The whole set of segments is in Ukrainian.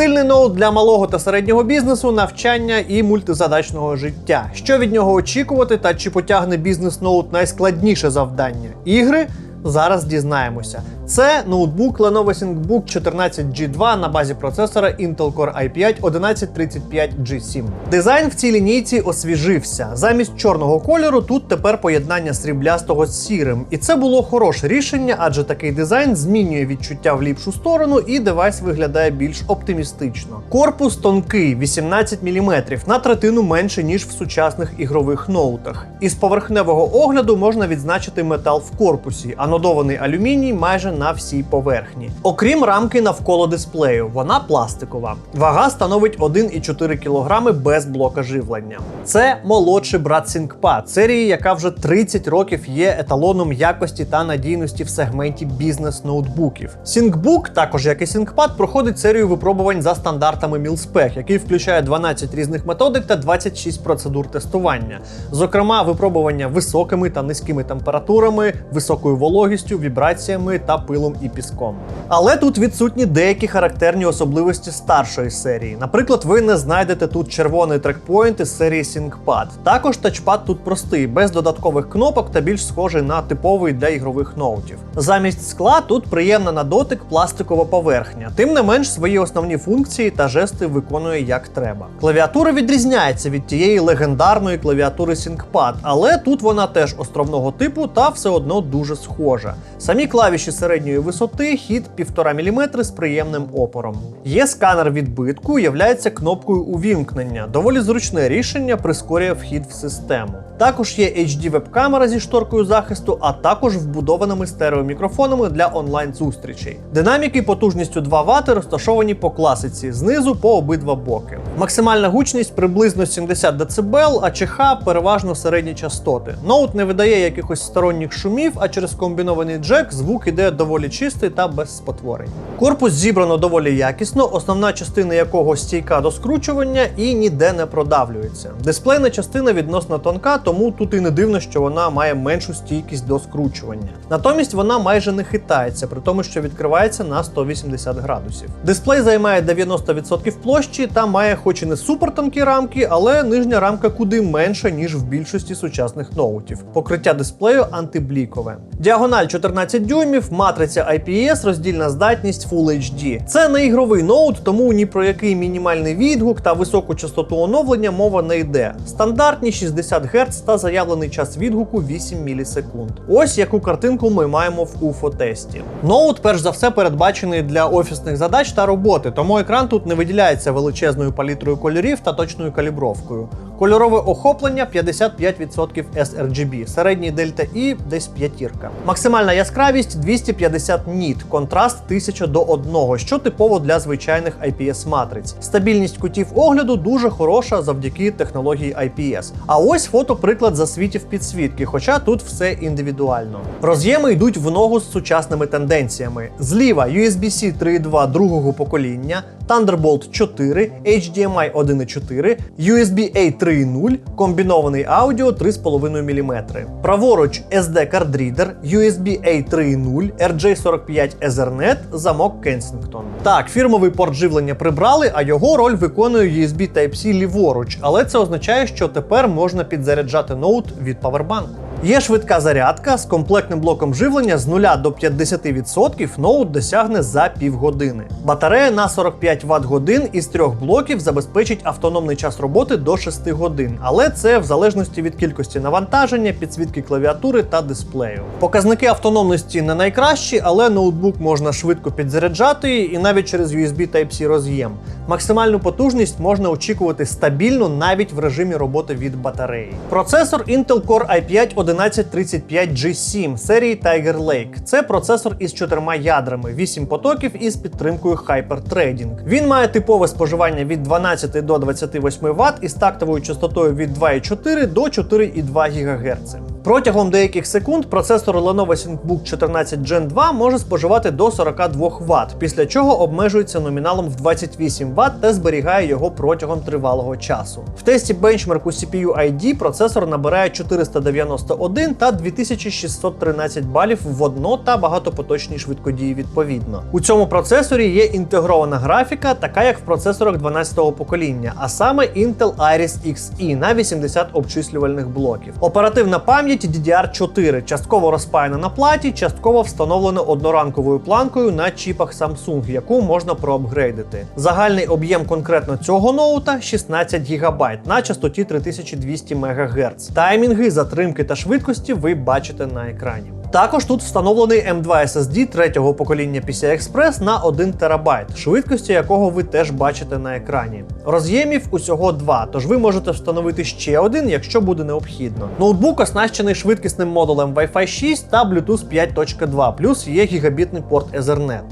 Стильний ноут для малого та середнього бізнесу, навчання і мультизадачного життя. Що від нього очікувати та чи потягне бізнес-ноут найскладніше завдання? Ігри? Зараз дізнаємося. Це ноутбук Lenovo ThinkBook 14G2 на базі процесора Intel Core i5 1135G7. Дизайн в цій лінійці освіжився. Замість чорного кольору тут тепер поєднання сріблястого з сірим. І це було хороше рішення, адже такий дизайн змінює відчуття в ліпшу сторону, і девайс виглядає більш оптимістично. Корпус тонкий, 18 мм, на третину менше ніж в сучасних ігрових ноутах. Із поверхневого огляду можна відзначити метал в корпусі, анодований алюміній майже на всій поверхні. Окрім рамки навколо дисплею, вона пластикова. Вага становить 1,4 кг без блока живлення. Це молодший брат ThinkPad, серії, яка вже 30 років є еталоном якості та надійності в сегменті бізнес-ноутбуків. ThinkBook, також як і ThinkPad, проходить серію випробувань за стандартами MilSpec, який включає 12 різних методик та 26 процедур тестування. Зокрема, випробування високими та низькими температурами, високою вологістю, вібраціями та пилом і піском. Але тут відсутні деякі характерні особливості старшої серії. Наприклад, ви не знайдете тут червоний трекпоінт із серії ThinkPad. Також тачпад тут простий, без додаткових кнопок та більш схожий на типовий для ігрових ноутів. Замість скла тут приємна на дотик пластикова поверхня. Тим не менш, свої основні функції та жести виконує як треба. Клавіатура відрізняється від тієї легендарної клавіатури ThinkPad, але тут вона теж островного типу та все одно дуже схожа. Самі клавіші середньої висоти, хід 1,5 мм з приємним опором. Є сканер відбитку, являється кнопкою увімкнення. Доволі зручне рішення прискорює вхід в систему. Також є HD веб-камера зі шторкою захисту, а також вбудованими стереомікрофонами для онлайн-зустрічей. Динаміки потужністю 2 Вт розташовані по класиці, знизу по обидва боки. Максимальна гучність приблизно 70 дБ, а ЧХ переважно середні частоти. Ноут не видає якихось сторонніх шумів, а через комбінований джек звук іде доволі чистий та без спотворень. Корпус зібрано доволі якісно, основна частина якого стійка до скручування і ніде не продавлюється. Дисплейна частина відносно тонка, тому тут і не дивно, що вона має меншу стійкість до скручування. Натомість вона майже не хитається, при тому, що відкривається на 180 градусів. Дисплей займає 90% площі та має хоч і не супер тонкі рамки, але нижня рамка куди менша, ніж в більшості сучасних ноутів. Покриття дисплею антиблікове. Діагональ 14 дюймів, матриця IPS, роздільна здатність Full HD. Це не ігровий ноут, тому ні про який мінімальний відгук та високу частоту оновлення мова не йде. Стандартні 60 Гц та заявлений час відгуку 8 мілісекунд. Ось яку картинку ми маємо в UFO-тесті. Ноут, перш за все, передбачений для офісних задач та роботи, тому екран тут не виділяється величезною палітрою кольорів та точною калібровкою. Кольорове охоплення 55% sRGB, середній дельта І десь п'ятірка. Максимальна яскравість 250 ніт, контраст 1000 до 1, що типово для звичайних IPS матриць. Стабільність кутів огляду дуже хороша завдяки технології IPS. А ось фотоприклад засвітів підсвітки, хоча тут все індивідуально. Роз'єми йдуть в ногу з сучасними тенденціями. Зліва USB-C 3.2 другого покоління, Thunderbolt 4, HDMI 1.4, USB-A 3.0, комбінований аудіо 3,5 мм. Праворуч SD Card Reader, USB-A 3.0, RJ45 Ethernet, замок Kensington. Так, фірмовий порт живлення прибрали, а його роль виконує USB Type-C ліворуч, але це означає, що тепер можна підзаряджати ноут від павербанку. Є швидка зарядка з комплектним блоком живлення з 0 до 50% ноут досягне за півгодини. Батарея на 45 Вт годин із трьох блоків забезпечить автономний час роботи до 6 годин, але це в залежності від кількості навантаження, підсвітки клавіатури та дисплею. Показники автономності не найкращі, але ноутбук можна швидко підзаряджати і навіть через USB Type-C роз'єм. Максимальну потужність можна очікувати стабільно навіть в режимі роботи від батареї. Процесор Intel Core i5 1135G7 серії Tiger Lake. Це процесор із чотирма ядрами, 8 потоків із підтримкою Hyperthreading. Він має типове споживання від 12 до 28 Вт із тактовою частотою від 2,4 до 4,2 ГГц. Протягом деяких секунд процесор Lenovo ThinkBook 14 Gen 2 може споживати до 42 Вт, після чого обмежується номіналом в 28 Вт та зберігає його протягом тривалого часу. В тесті бенчмарку CPU ID процесор набирає 491 та 2613 балів в одно та багатопоточній швидкодії відповідно. У цьому процесорі є інтегрована графіка, така як в процесорах 12-го покоління, а саме Intel Iris Xe на 80 обчислювальних блоків. Оперативна пам'ять DDR4 частково розпаяна на платі, частково встановлена одноранковою планкою на чіпах Samsung, яку можна проапгрейдити. Загальний об'єм конкретно цього ноута 16 ГБ на частоті 3200 МГц. Таймінги, затримки та швидкості ви бачите на екрані. Також тут встановлений M2 SSD третього покоління PCI Express на 1 ТБ, швидкості якого ви теж бачите на екрані. Роз'ємів усього два, тож ви можете встановити ще один, якщо буде необхідно. Ноутбук оснащений швидкісним модулем Wi-Fi 6 та Bluetooth 5.2, плюс є гігабітний порт Ethernet.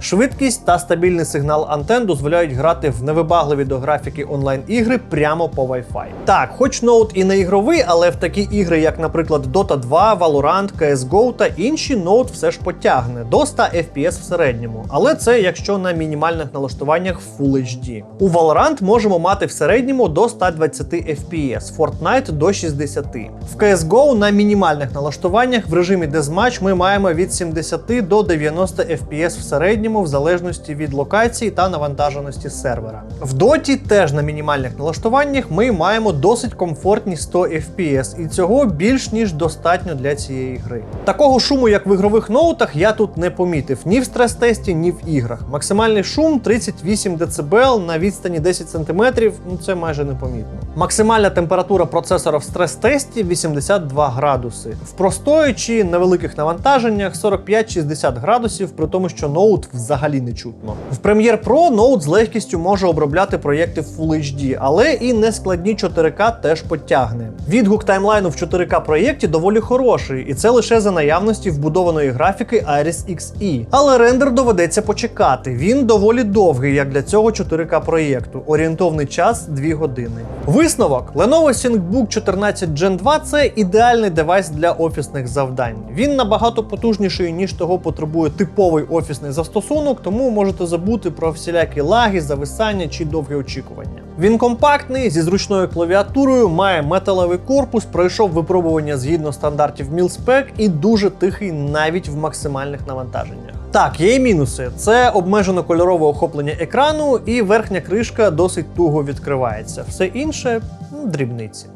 Швидкість та стабільний сигнал антен дозволяють грати в невибагливі до графіки онлайн-ігри прямо по Wi-Fi. Так, хоч ноут і не ігровий, але в такі ігри, як, наприклад, Dota 2, Valorant, CSGO та інші, ноут все ж потягне до 100 FPS в середньому. Але це якщо на мінімальних налаштуваннях Full HD. У Valorant можемо мати в середньому до 120 FPS, Fortnite до 60. В CSGO на мінімальних налаштуваннях в режимі Deathmatch ми маємо від 70 до 90 FPS в середньому в залежності від локації та навантаженості сервера. В Доті теж на мінімальних налаштуваннях ми маємо досить комфортні 100 FPS, і цього більш ніж достатньо для цієї гри. Такого шуму, як в ігрових ноутах, я тут не помітив ні в стрес-тесті, ні в іграх. Максимальний шум 38 дБ на відстані 10 см, ну це майже непомітно. Максимальна температура процесора в стрес-тесті 82 градуси. В простої чи невеликих навантаженнях 45-60 градусів, при тому, що ноут взагалі не чутно. В Premiere Pro ноут з легкістю може обробляти проєкти в Full HD, але і нескладні 4К теж потягне. Відгук таймлайну в 4К проєкті доволі хороший, і це лише за наявності вбудованої графіки Iris Xe. Але рендер доведеться почекати. Він доволі довгий, як для цього 4К проєкту. Орієнтовний час 2 години. Висновок: Lenovo ThinkBook 14 Gen 2 це ідеальний девайс для офісних завдань. Він набагато потужніший, ніж того потребує типовий офісний застосунок, тому можете забути про всілякі лаги, зависання чи довге очікування. Він компактний, зі зручною клавіатурою, має металевий корпус, пройшов випробування згідно стандартів MilSpec і дуже тихий навіть в максимальних навантаженнях. Так, є і мінуси. Це обмежено кольорове охоплення екрану, і верхня кришка досить туго відкривається. Все інше дрібниці.